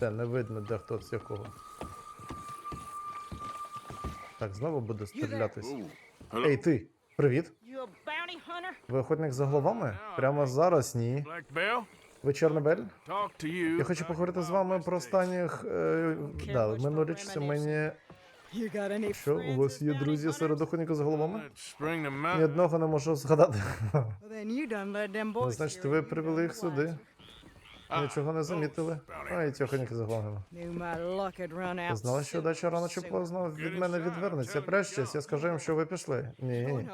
Де не видно, де хто з якого. Так, знову буде стрілятись. Ей, ти! Привіт! Ви охотник за головами? Прямо зараз ні. Ви Чорнобель? Я хочу поговорити з вами про останніх. Е, да, минулоріч мені. Що, у вас є друзі серед охотників за головами? Ні одного не можу згадати. Ну, значить, ви привели їх сюди. Нічого не замітили. Ай, ті охотники за головами. Knew my luck had run out. Знали, що удача рано чи поздно від мене відвернеться. Прячтесь, я скажу їм, що ви пішли. Ні.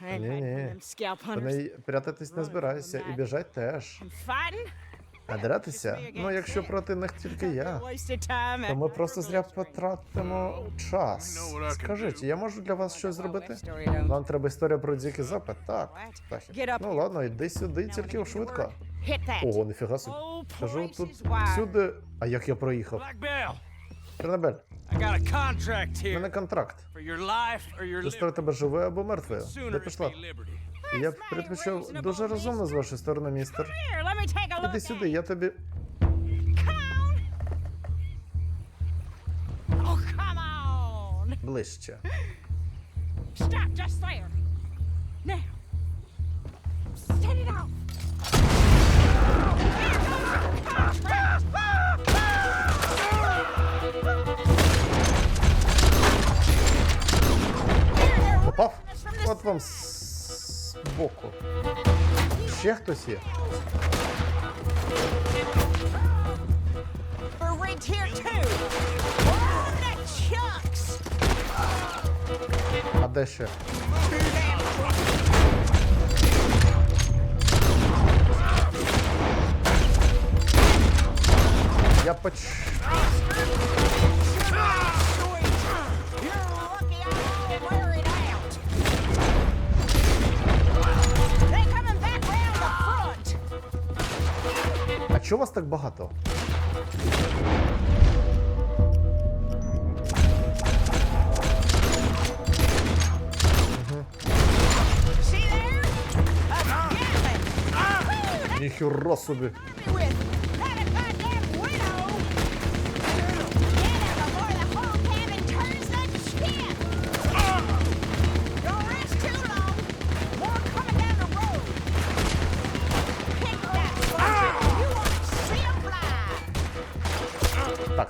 Ні, ні. не прятатись не збирайся і біжать теж. А дратися? Ну, якщо проти них тільки я. То ми просто зря потратимо час. Скажіть, я можу для вас щось зробити? Вам треба історія про дзикий запит? Так. так. Ну ладно, йди сюди, тільки швидко. Hit that. Ого, ніфіга собі. Кажу, тут всюди. А як я проїхав? Black Bell, Чорнобель, I got a contract в here мене контракт. for your life or your Ти liberty. став тебе живою або мертвою. Де пішла? Я б предпочав дуже розумно з вашої сторони, містер. Іди сюди, я тобі. Oh, ближче. Stop just there. Now. Вам з боку. Ще хтось є? Oh. А де ще? Я поч. Чого вас так багато? See there? A Gatling. Woo, Ніхіра собі.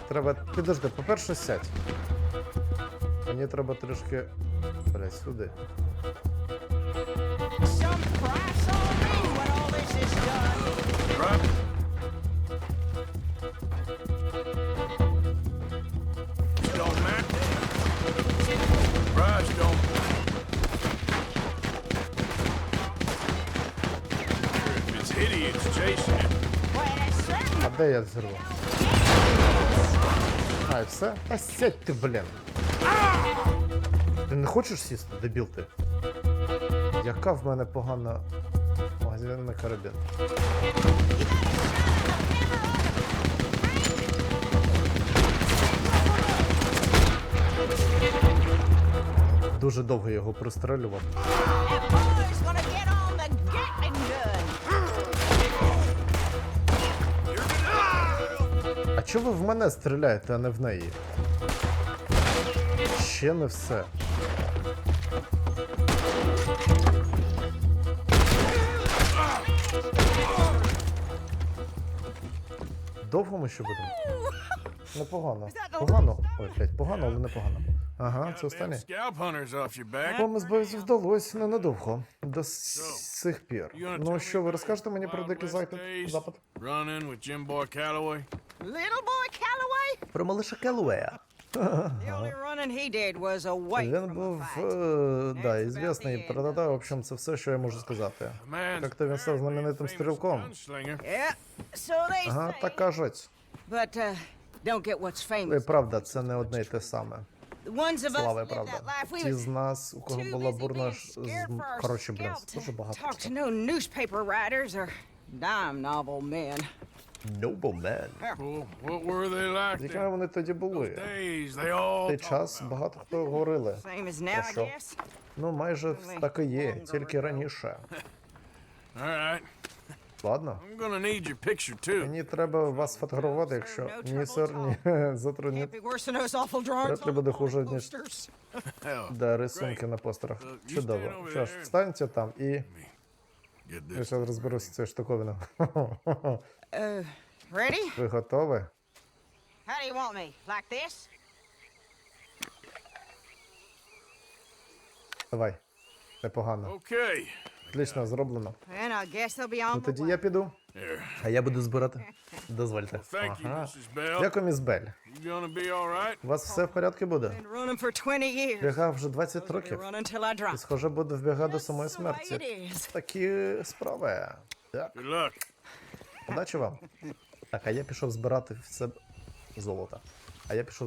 Треба. Підожди, по-перше, сядь. Мені треба трішки. Блять, сюди. А де я зірву? А, і все? Та сядь ти, блін. Ти не хочеш сісти, дебіл ти? Яка в мене погана магазинна карабін? Дуже довго його пристрелював. Чого ви в мене стріляєте, а не в неї? Ще не все. Довго ми ще будемо? Непогано. Погано. Ой, блядь, погано, але непогано. Ага, це останнє. Вам здається, вдалося ненадовго. До сих пір. Ну що, ви розкажете мені про дикий West запит? Про малиша away Він був, е, да, ізвісний та-та-та, в общем, це все, що я можу сказати. Як-то він став знаменитим стрілком. Ага, так кажуть. But uh, don't get what's І famous. правда, це не одне й те саме. Слава і правда. Ті з нас, у кого була бурна ж... Коротше, блін, дуже багато. talk to no newspaper writers or dime novel men. Nobleman. Well, what were they like Якими вони тоді були? Days, they all В той час багато хто говорили. Now, що? Ну, майже так і є, тільки раніше. All. Ладно. I'm gonna need your picture too. Мені треба вас фотографувати, якщо ні, сир, ні затрудніть. Can't be worse than those awful drawings Вряд ли буде хуже, ніж да, рисунки на постерах. Чудово. Що ж, встаньте там і я this. ще розберуся з цією штуковиною. Uh, ready? Ви готові? How do you want me? Like this? Давай. Непогано. Okay. Отлично зроблено. Then I guess they'll be on Ну the тоді way. я піду, Here. а я буду збирати. Дозвольте. Thank you, Ага. Mrs. Bell. Дякую, міс Бель. You gonna be all right? У вас все в порядку буде? Been running for 20 years. Бігав вже 20 be років. running till I І drop. схоже, буду вбігати до самої That's the way смерті. is. Такі справи. Так, Good luck. Удачі вам. Так, а я пішов збирати все золото. А я пішов